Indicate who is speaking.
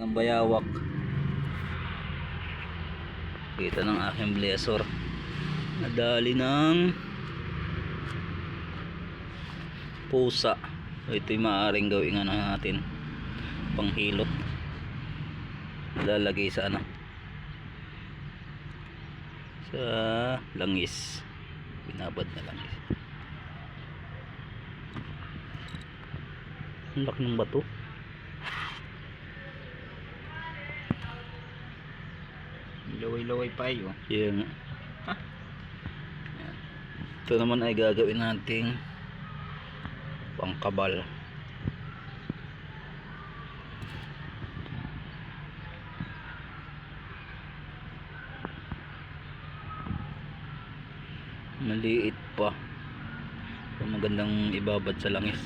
Speaker 1: ng bayawak. Kita ng aking blessor. Nadali ng pusa. So ito yung maaaring gawin ano natin. Panghilot. Lalagay sa ano? Sa langis. Binabad na langis. Ang laki ng bato
Speaker 2: Laway-laway pa yun.
Speaker 1: Yan.
Speaker 2: Ha?
Speaker 1: Yan. Ito naman ay gagawin nating pangkabal. Maliit pa. Magandang ibabad sa langis.